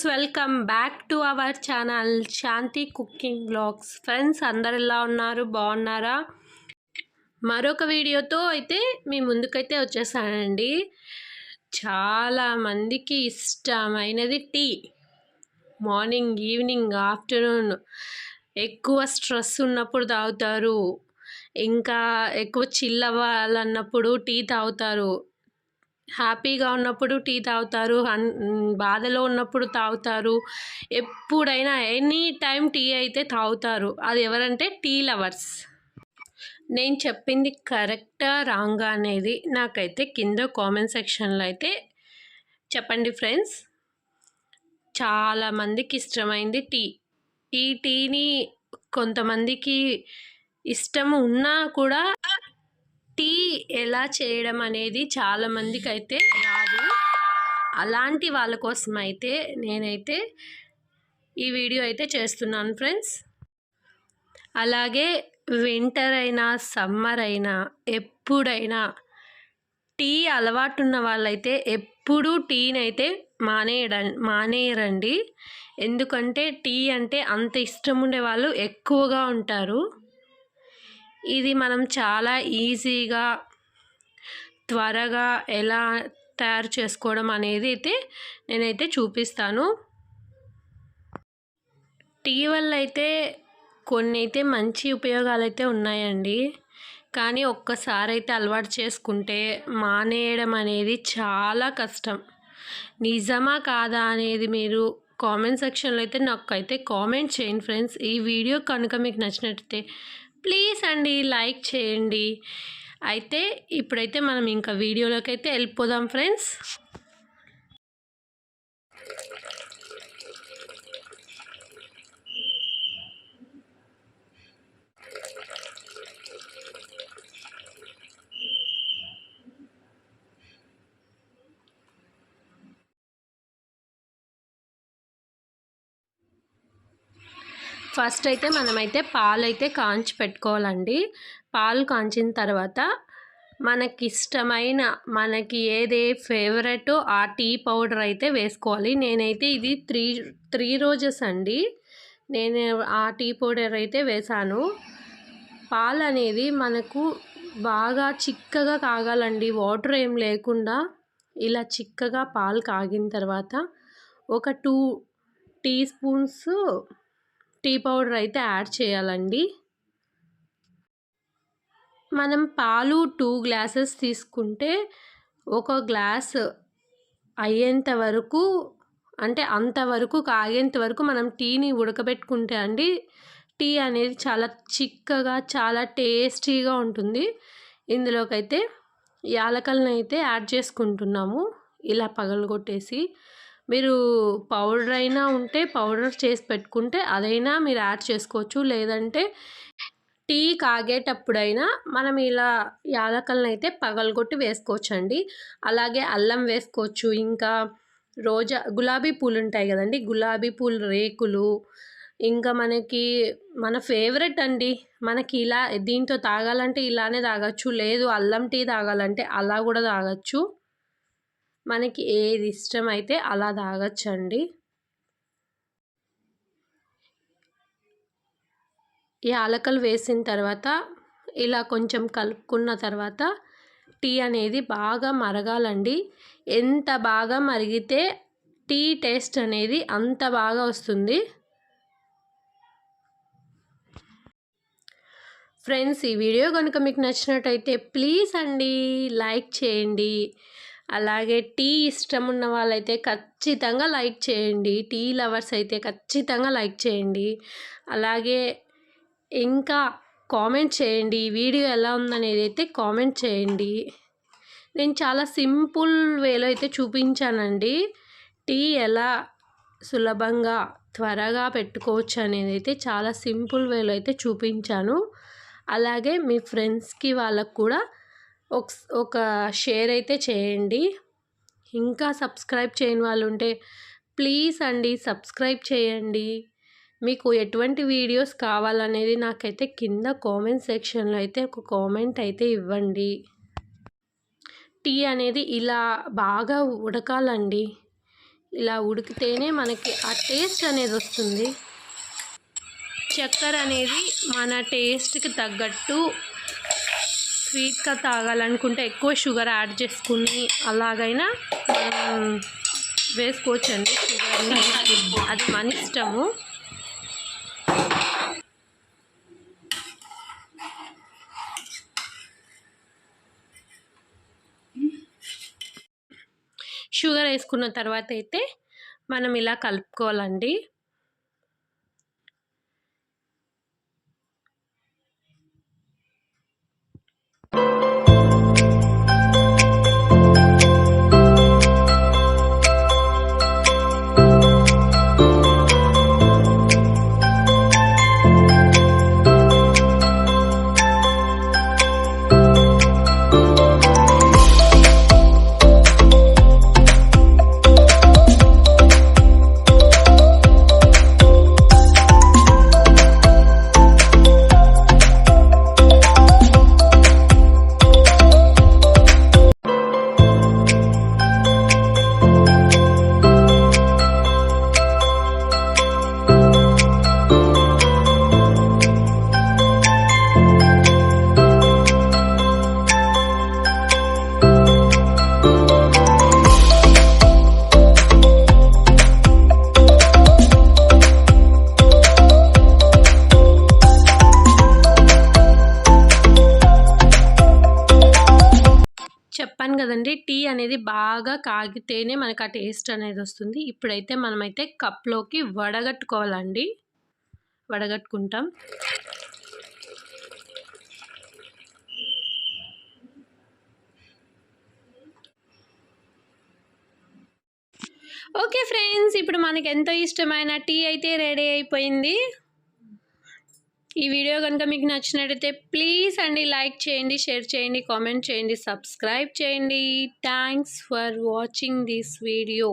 Friends welcome back to our channel Shanti cooking blogs friends అందరు ఎలా ఉన్నారు? బాగున్నారా? మరొక వీడియోతో అయితే మీ ముందుకైతే వచ్చేసానండి. చాలా మందికి ఇష్టమైనది టీ. Morning evening afternoon. ఎక్కువ స్ట్రెస్ ఉన్నప్పుడు తాగుతారు. ఇంకా ఎక్కువ చిల్ అవ్వాలన్నప్పుడు టీ తాగుతారు. హ్యాపీగా ఉన్నప్పుడు టీ తాగుతారు అన్ బాధలో ఉన్నప్పుడు తాగుతారు. ఎప్పుడైనా ఎనీ టైం టీ అయితే తాగుతారు. అది ఎవరంటే టీ లవర్స్. నేను చెప్పింది కరెక్టా రాంగా అనేది నాకైతే కింద కామెంట్ సెక్షన్లో అయితే చెప్పండి ఫ్రెండ్స్. చాలామందికి ఇష్టమైంది టీ. ఈ టీని కొంతమందికి ఇష్టం ఉన్నా కూడా టీ ఎలా చేయడం అనేది చాలామందికి అయితే రాదు. అలాంటి వాళ్ళ కోసం అయితే నేనైతే ఈ వీడియో అయితే చేస్తున్నాను ఫ్రెండ్స్. అలాగే వింటర్ అయినా సమ్మర్ అయినా ఎప్పుడైనా టీ అలవాటు ఉన్న వాళ్ళైతే ఎప్పుడూ టీనైతే మానేయడం మానేయరండి ఎందుకంటే టీ అంటే అంత ఇష్టం ఉండే వాళ్ళు ఎక్కువగా ఉంటారు. ఇది మనం చాలా ఈజీగా త్వరగా ఎలా తయారు చేసుకోవడం అనేది అయితే నేనైతే చూపిస్తాను. టీ వల్ల అయితే కొన్ని అయితే మంచి ఉపయోగాలు అయితే ఉన్నాయండి. కానీ ఒక్కసారి అయితే అలవాటు చేసుకుంటే మానేయడం అనేది చాలా కష్టం. నిజమా కాదా అనేది మీరు కామెంట్ సెక్షన్లో అయితే నాకు అయితే కామెంట్ చేయండి ఫ్రెండ్స్. ఈ వీడియో కనుక మీకు నచ్చినట్టయితే ప్లీజ్ అండి లైక్ చేయండి. అయితే ఇప్పుడైతే మనం ఇంకా వీడియోలోకి అయితే వెళ్ళిపోదాం ఫ్రెండ్స్. ఫస్ట్ అయితే మనమైతే పాలు అయితే కాంచి పెట్టుకోవాలండి. పాలు కాంచిన తర్వాత మనకి ఇష్టమైన మనకి ఏదే ఫేవరెట్ ఆ టీ పౌడర్ అయితే వేసుకోవాలి. నేనైతే ఇది త్రీ త్రీ రోజెస్ అండి. నేను ఆ టీ పౌడర్ అయితే వేశాను పాలు అనేది మనకు బాగా చిక్కగా కాగాలండి. వాటర్ ఏం లేకుండా ఇలా చిక్కగా పాలు కాగిన తర్వాత ఒక two teaspoons tea powder అయితే యాడ్ చేయాలండి. మనం పాలు టూ గ్లాసెస్ తీసుకుంటే ఒక గ్లాస్ అయ్యేంత వరకు అంటే అంతవరకు కాగేంత వరకు మనం టీని ఉడకబెట్టుకుంటే అండి టీ అనేది చాలా చిక్కగా చాలా టేస్టీగా ఉంటుంది. ఇందులోకైతే యాలకలను అయితే యాడ్ చేసుకుంటున్నాము. ఇలా పగలగొట్టేసి మీరు పౌడర్ అయినా ఉంటే పౌడర్ చేసి పెట్టుకుంటే అదైనా మీరు యాడ్ చేసుకోవచ్చు. లేదంటే టీ కాగేటప్పుడైనా మనం ఇలా యాలకలను అయితే పగలగొట్టి వేసుకోవచ్చు అండి అలాగే అల్లం వేసుకోవచ్చు. ఇంకా రోజా గులాబీ పూలు ఉంటాయి కదండి. గులాబీ పూలు రేకులు ఇంకా మనకి మన ఫేవరెట్ అండి. మనకి ఇలా దీంతో తాగాలంటే ఇలానే తాగచ్చు. లేదు అల్లం టీ తాగాలంటే అలా కూడా తాగచ్చు. మనకి ఏది ఇష్టమైతే అలా తాగొచ్చండి. యాలకలు వేసిన తర్వాత ఇలా కొంచెం కలుపుకున్న తర్వాత టీ అనేది బాగా మరగాలండి. ఎంత బాగా మరిగితే టీ టేస్ట్ అనేది అంత బాగా వస్తుంది. ఫ్రెండ్స్ ఈ వీడియో కనుక మీకు నచ్చినట్టయితే ప్లీజ్ అండి లైక్ చేయండి. అలాగే టీ ఇష్టం ఉన్న వాళ్ళైతే ఖచ్చితంగా లైక్ చేయండి. టీ లవర్స్ అయితే ఖచ్చితంగా లైక్ చేయండి. అలాగే ఇంకా కామెంట్ చేయండి. వీడియో ఎలా ఉందనేది అయితే కామెంట్ చేయండి. నేను చాలా సింపుల్ వేలో అయితే చూపించానండి. టీ ఎలా సులభంగా త్వరగా పెట్టుకోవచ్చు అనేది అయితే చాలా సింపుల్ వేలో అయితే చూపించాను. అలాగే మీ ఫ్రెండ్స్కి వాళ్ళకు కూడా ఒక ఒక షేర్ అయితే చేయండి. ఇంకా సబ్స్క్రైబ్ చేయని వాళ్ళు ఉంటే ప్లీజ్ అండి సబ్స్క్రైబ్ చేయండి. మీకు ఎటువంటి వీడియోస్ కావాలనేది నాకైతే కింద కామెంట్ సెక్షన్లో అయితే ఒక కామెంట్ అయితే ఇవ్వండి. టీ అనేది ఇలా బాగా ఉడకాలండి. ఇలా ఉడికితేనే మనకి ఆ టేస్ట్ అనేది వస్తుంది. చక్కెర అనేది మన టేస్ట్కి తగ్గట్టు స్వీట్గా తాగాలనుకుంటే ఎక్కువ షుగర్ యాడ్ చేసుకుని అలాగైనా మనం వేసుకోవచ్చండి షుగర్ని. అది మన ఇష్టము. షుగర్ వేసుకున్న తర్వాత అయితే మనం ఇలా కలుపుకోవాలండి. కదండి టీ అనేది బాగా కాగితేనే మనకు ఆ టేస్ట్ అనేది వస్తుంది. ఇప్పుడైతే మనమైతే కప్లోకి వడగట్టుకోవాలండి. వడగట్టుకుంటాం. ఓకే ఫ్రెండ్స్ ఇప్పుడు మనకి ఎంతో ఇష్టమైన టీ అయితే రెడీ అయిపోయింది. ఈ వీడియో కనుక మీకు నచ్చినట్టయితే ప్లీజ్ అండి లైక్ చేయండి షేర్ చేయండి కామెంట్ చేయండి సబ్స్క్రైబ్ చేయండి. Thanks for watching this video